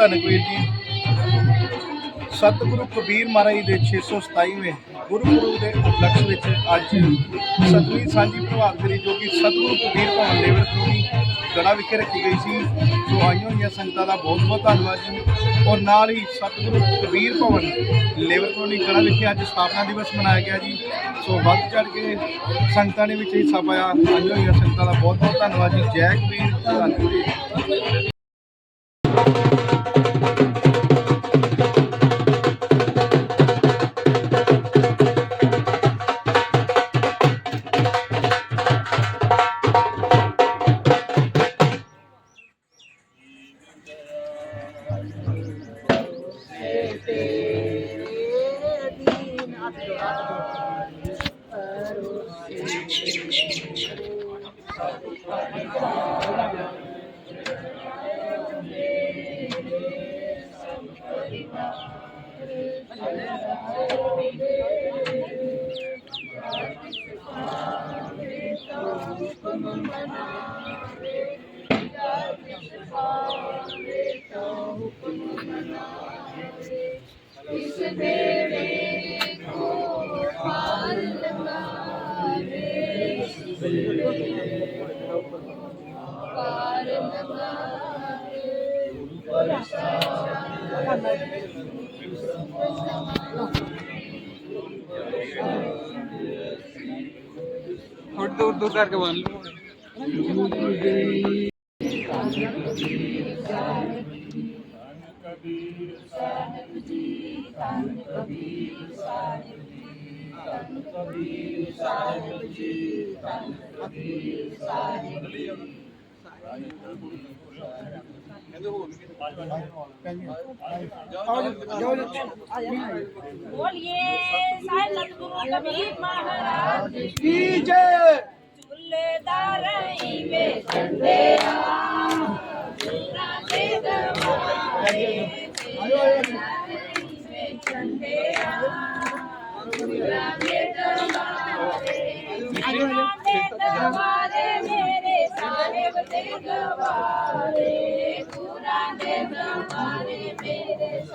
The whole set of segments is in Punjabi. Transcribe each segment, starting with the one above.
ਧੰਨ ਜੀ। ਸਤਿਗੁਰੂ ਕਬੀਰ ਮਹਾਰਾਜ ਜੀ ਦੇ 627ਵੇਂ ਗੁਰਪੁਰਬ ਦੇ ਉਪਲਕਸ਼ ਵਿੱਚ ਅੱਜ ਸਤਵੀਂ ਸਾਂਝੀ ਪ੍ਰਭਾਤ ਫੇਰੀ ਜੋ ਕਿ ਸਤਿਗੁਰੂ ਕਬੀਰ ਭਵਨ ਲੇਵਰ ਕਲੋਨੀ ਗੜਾ ਵਿਖੇ ਰੱਖੀ ਗਈ ਸੀ। ਸੋ ਆਈਆਂ ਹੋਈਆਂ ਸੰਗਤਾਂ ਦਾ ਬਹੁਤ ਬਹੁਤ ਧੰਨਵਾਦ ਜੀ। ਔਰ ਨਾਲ ਹੀ ਸਤਿਗੁਰੂ ਕਬੀਰ ਭਵਨ ਲੇਵਰ ਕਲੋਨੀ ਗੜਾ ਵਿਖੇ ਅੱਜ ਸਥਾਪਨਾ ਦਿਵਸ ਮਨਾਇਆ ਗਿਆ ਜੀ। ਸੋ ਵੱਧ ਚੜ ਕੇ ਸੰਗਤਾਂ ਨੇ ਵਿੱਚ ਹਿੱਸਾ ਪਾਇਆ ਆਈਆਂ ਹੋਈਆਂ ਸੰਗਤਾਂ ਦਾ ਬਹੁਤ ਬਹੁਤ ਧੰਨਵਾਦ ਜੀ। ਜੈ ਕਬੀਰ ਧੰਨਵਾਦ थोड़ी दूर दूर करके बोल लो बोलिए साईं सतगुरु कबीर महाराज की जय चुल्लेदार में संदेहा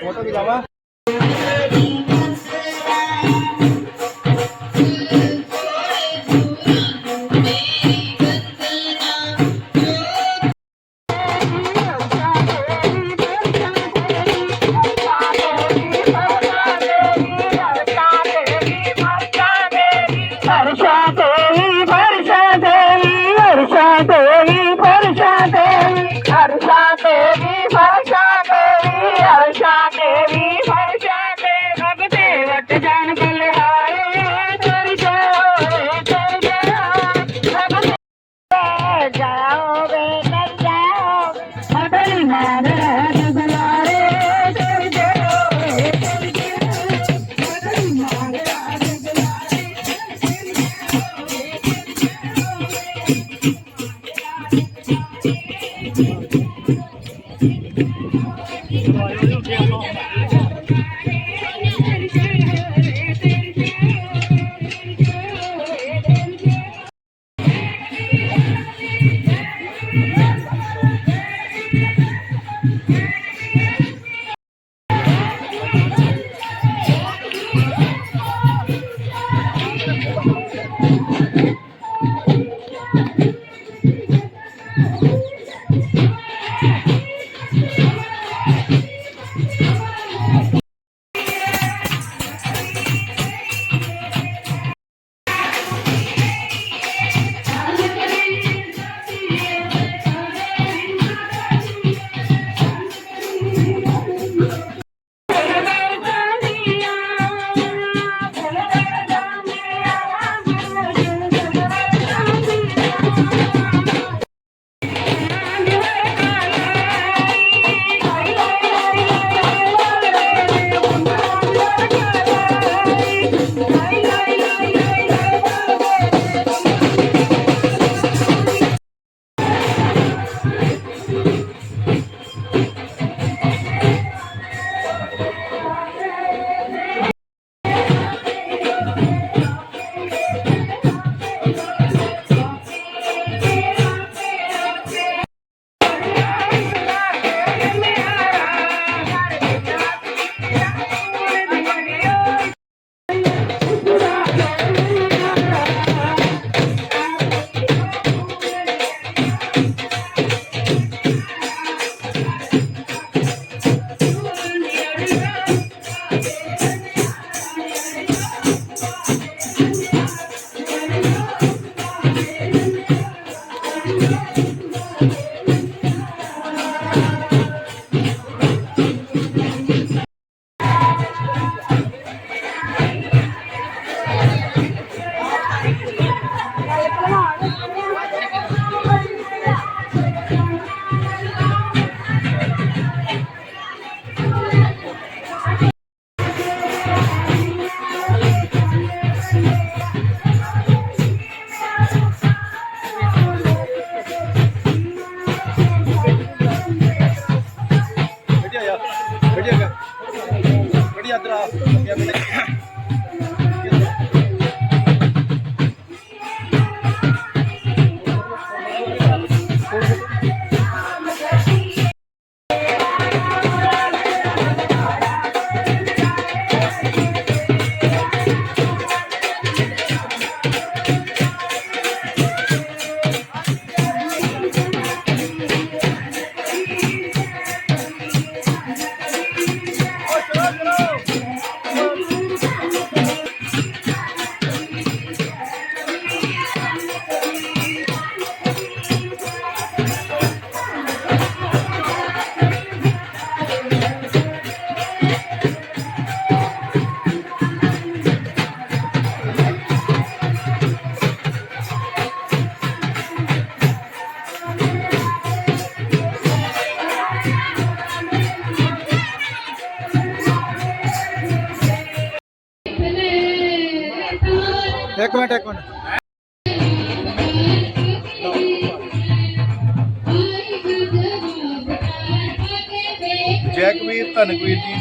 ਫੋਟੋ ਵੀ ਲਾਵਾ ਦੇਵੀ ਫਰਸ਼ਾ ਦੇਵੀ ਅਰਸ਼ਾ ਦੇਵੀ ਫਰਸ਼ਾ ਦੇ ਰਬ ਦੇ ਵਟ ਜਾਣ ਬਲਹਾਰੇ ਚਰ ਜਾਓ ਚਰ ਜਾਓ ਰਬ ਜਾਓ ਵੇ ਕਰ ਜਾਓ ਮਦਨ ਮਾਨ Thank you. ਜੈਕਵੀਰ ਧਨਕਵੀਰ ਜੀ।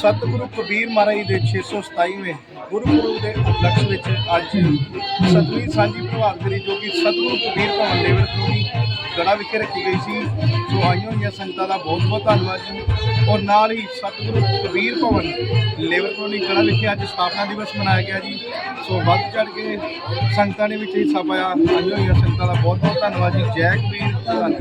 ਸਤਿਗੁਰੂ ਕਬੀਰ ਮਹਾਰਾਜ ਦੇ 627ਵੇਂ ਗੁਰਪੁਰਬ ਦੇ ਉਪਲਕਸ਼ ਵਿੱਚ ਅੱਜ ਸਤਵੀਂ ਸਾਂਝੀ ਪ੍ਰਭਾਤ ਜੋ ਕਿ ਸਤਿਗੁਰੂ ਕਬੀਰ ਭਵਨ ਲੇਵਰ ਕਲੋਨੀ ਗੜਾ ਵਿਖੇ ਰੱਖੀ ਗਈ ਸੀ। ਸੋ ਆਈਆਂ ਹੋਈਆਂ ਸੰਗਤਾਂ ਦਾ ਬਹੁਤ ਬਹੁਤ ਧੰਨਵਾਦ ਜੀ। ਔਰ ਨਾਲ ਹੀ ਸਤਿਗੁਰੂ ਕਬੀਰ ਭਵਨ ਲੇਵਰ ਕਲੋਨੀ ਗੜਾ ਵਿਖੇ ਅੱਜ ਸਥਾਪਨਾ ਦਿਵਸ ਮਨਾਇਆ ਗਿਆ ਜੀ। ਸੋ ਵੱਧ ਚੜ ਕੇ ਸੰਗਤਾਂ ਨੇ ਵਿੱਚ ਹਿੱਸਾ ਪਾਇਆ। ਆਈਆਂ ਹੋਈਆਂ ਸੰਗਤਾਂ ਦਾ ਬਹੁਤ ਬਹੁਤ ਧੰਨਵਾਦ ਜੀ। ਜੈ ਕਬੀਰ ਧੰਨਵਾਦ